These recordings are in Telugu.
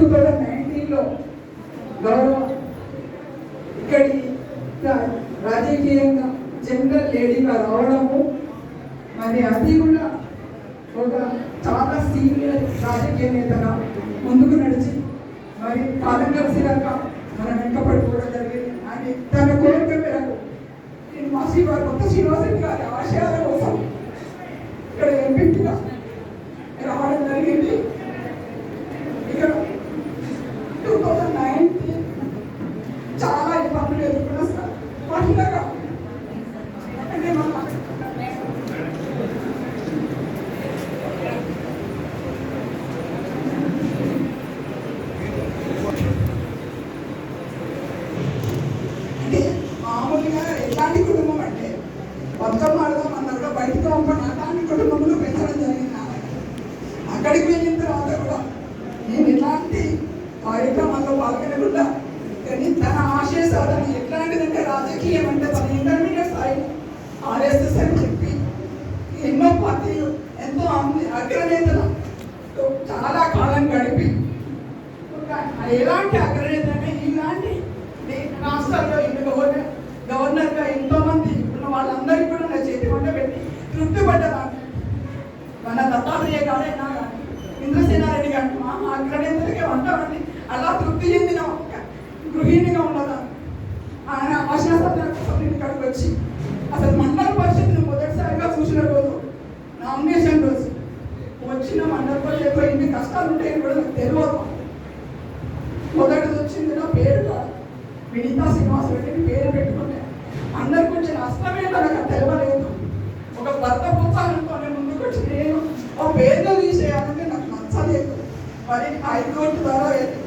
టూ థౌజండ్ నైన్టీన్లో గౌరవ ఇక్కడి రాజకీయంగా జనరల్ లేడీగా రావడము మరి అది కూడా ఒక చాలా సీనియర్ రాజకీయ నేతగా ముందుకు నడిచి మరి కాలం కలిసినాక మనం వెంకపడిపోవడం జరిగింది. అని తన కోరిక మేరకు నేను మా శ్రీవారి కొత్త శ్రీనివాసరెడ్డి గారి ఆశయాలు కోసం ఇక్కడ ఎంపీగా రావడం జరిగింది ఇక్కడ టూ థౌజండ్ నైన్టీన్ చాలా ఇబ్బందులు ఎదుర్కొన్న సార్ మహిళగా అంటే మన అంటే మామూలుగా ఎలాంటి కుటుంబం అంటే బతుకమ్మ ఆడదాం అన్న కూడా బయటకు పంపడం అలాంటి కుటుంబంలో పెంచడం జరిగింది నాన్నగారు. అక్కడికి వెళ్ళిన తర్వాత కూడా నేను ఎలాంటి కార్యక్రమాల్లో పాల్గొనకుండా కానీ తన ఆశయ సాధన ఎట్లాంటిదంటే రాజకీయం అంటే తన ఇంటర్మీడియట్ స్థాయి ఆర్ఎస్ఎస్ అని చెప్పి ఎన్నో పార్టీలు ఎంతో అన్ని అగ్రనేతలు చాలా కాలం గడిపి ఒక ఎలాంటి అగ్రనేత అంటే ఇలాంటి రాష్ట్రాల్లో ఇన్ని గవర్నర్ గవర్నర్గా ఎంతో మంది ఉన్న వాళ్ళందరికీ కూడా నా చేతి వంట పెట్టి తృప్తి పడ్డదాన్ని మన దత్తాత్రేయ గారైనా కానీ ఇంద్రసేనారెడ్డి గారి మా అగ్రనేతలకి వంట అలా తృప్తి చెందిన గృహిణిగా ఉన్నదాన్ని ఆయన ఆశాసత్ర కోసం ఇక్కడికి వచ్చి నాకు ఒక భర్త ప్రోత్సాహంతోనే ముందుకు వచ్చి నేను ఆ పేర్లు తీసేయాలంటే నాకు నచ్చలేదు. మరి హైకోర్టు ద్వారా వెళ్ళి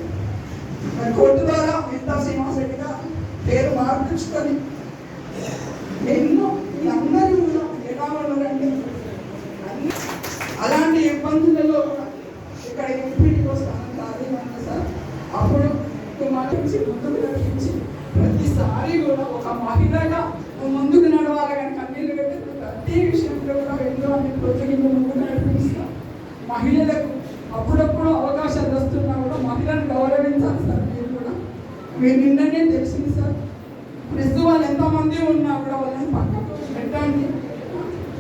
కోర్టు ద్వారా వినీతా శ్రీనివాసరెడ్డిగా పేరు మార్పించుకొని ఎన్నో వీళ్ళందరూ కూడా ఎలా ఉన్నారంటే అన్ని అలాంటి ఇబ్బందులలో కూడా ఇక్కడ ఎంపీడీకి వస్తాను సారీ అంటే సార్ అప్పుడు కుమారించి ముందుకు నడిపించి ప్రతిసారి కూడా ఒక మహిళగా ముందుకు నడవాలి కానీ కన్నీళ్ళు పెట్టి ప్రతి విషయంలో కూడా ఎన్నో అన్ని ప్రోత్సహించి ముందుకు నడిపిస్తాం మహిళలకు అప్పుడప్పుడు అవకాశాలు వస్తున్నా కూడా మహిళను గౌరవించాలి సార్ మీరు కూడా. మీరు నిన్ననే తెలిసింది సార్. ప్రెస్ వాళ్ళు ఎంతమంది ఉన్నా కూడా వాళ్ళని పక్కకు పెట్టండి.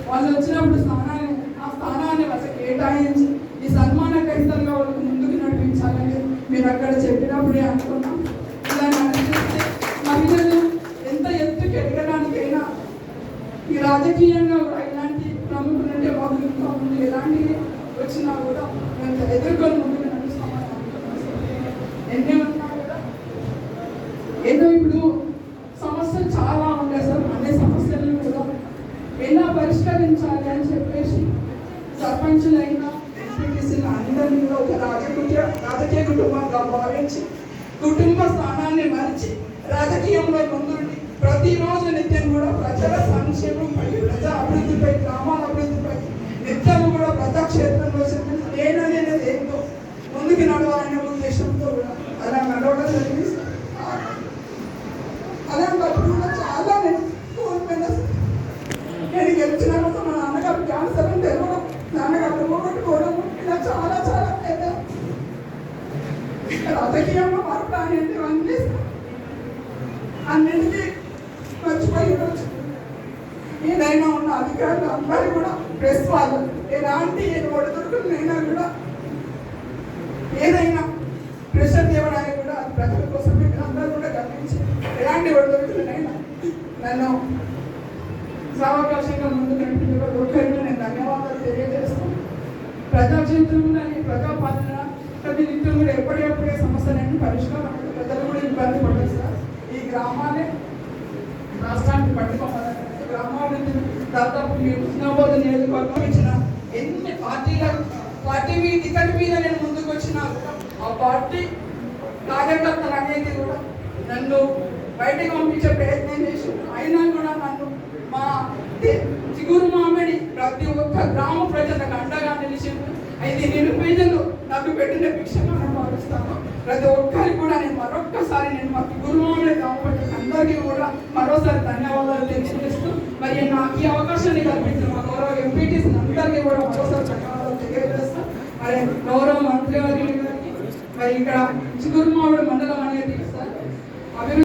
వాళ్ళు వచ్చినప్పుడు స్థానాన్ని ఆ స్థానాన్ని వాళ్ళకి కేటాయించి ఈ సన్మాన కైతంగా వాళ్ళకు ముందుకు నడిపించాలని మీరు అక్కడ చెప్పినప్పుడే అనుకున్నాం. ఇలా నడిపిస్తే మహిళలు ఎంత ఎత్తుకు ఎదగడానికైనా ఈ రాజకీయంగా కూడా ఇలాంటి ప్రముఖులు అంటే మాకు ఇంకా ముందు ఎలాంటివి వచ్చినా కూడా మేము ఎదుర్కొని ముందుకు నడుస్తామని అనుకుంటున్నాం సార్. ఎన్ని ఉన్నా కూడా ఏదో ఇప్పుడు సమస్యలు చాలా ఉంటాయి సార్. అన్ని సమస్యలను కూడా ఎలా పరిష్కరించాలి అని చెప్పేసి సర్పంచులైనా ఎంపీటీసీలు అందరినీ కూడా ఒక రాజకీయ రాజకీయ కుటుంబంగా భావించి కుటుంబ స్థానాన్ని మరిచి రాజకీయంలో ముందుండి ప్రతిరోజు నిత్యం కూడా ప్రజల సంక్షేమంపై ప్రజా అభివృద్ధిపై గ్రామాల అభివృద్ధిపై నిత్యం కూడా ప్రజాక్షేత్రంలో నేను నేననేది ఏంటో ముందుకు నడవాలనే ఉద్దేశంతో కూడా అలా నడవడం జరిగింది. నేను గెలిచిన తర్వాత మా నాన్నగారు క్యాన్సర్ అని తెలవడం నాన్నగారు పోగొట్టుకోవడం ఇలా చాలా చాలా పెద్ద రాజకీయంలో మార్పు అనేది అన్ని అన్నింటికీ మర్చిపోయి ఉండొచ్చు. ఏదైనా ఉన్న అధికారులు అందరూ కూడా ప్రెస్ వాళ్ళు ఎలాంటి ఒడిదుడుకులైనా కూడా ఏదైనా ప్రెషర్ తేవడానికి కూడా ప్రజల కోసం మీరు అందరూ కూడా గమనించి ఎలాంటి ఒడిదుడుకులైనా నన్ను సావకాశంగా ముందు నడిపించిన ప్రతి నేను ధన్యవాదాలు తెలియజేస్తాను ప్రజాక్షేత్రంలోని ప్రజాపాలన ప్రతి నిత్యం కూడా ఎప్పటికప్పుడే సమస్యలన్నీ పరిష్కారం ప్రజలు కూడా ఇబ్బంది పడదు సార్. ఈ గ్రామాలే రాష్ట్రానికి పట్టుకోవాలి గ్రామాభివృద్ధి దాదాపు మీరు హుస్నాబాద్ నియోజకవర్గం ఇచ్చిన ఎన్ని పార్టీల పార్టీ మీ టికెట్ మీద నేను ముందుకు వచ్చినా ఆ పార్టీ కార్యకర్తలు అనేది కూడా నన్ను బయటకు పంపించే ప్రయత్నం ప్రతి ఒక్క గ్రామ ప్రజలకు అండగా నిలిచింది అయితే నిరుపేదలు నాకు పెట్టిన భిక్షగా నేను భావిస్తాను ప్రతి ఒక్కరికి కూడా నేను మరొక్కసారి నేను మా చిగురు కాబట్టి అందరికీ కూడా మరోసారి ధన్యవాదాలు తెలియజేస్తూ మరి నాకు ఈ అవకాశాన్ని కల్పించిన మా గౌరవ ఎంపీటీస్ అందరికీ కూడా మరోసారి ధన్యవాదాలు తెలియజేస్తాను మరి గౌరవ మంత్రి గారికి మరి ఇక్కడ చిగురుమావుడు మండలం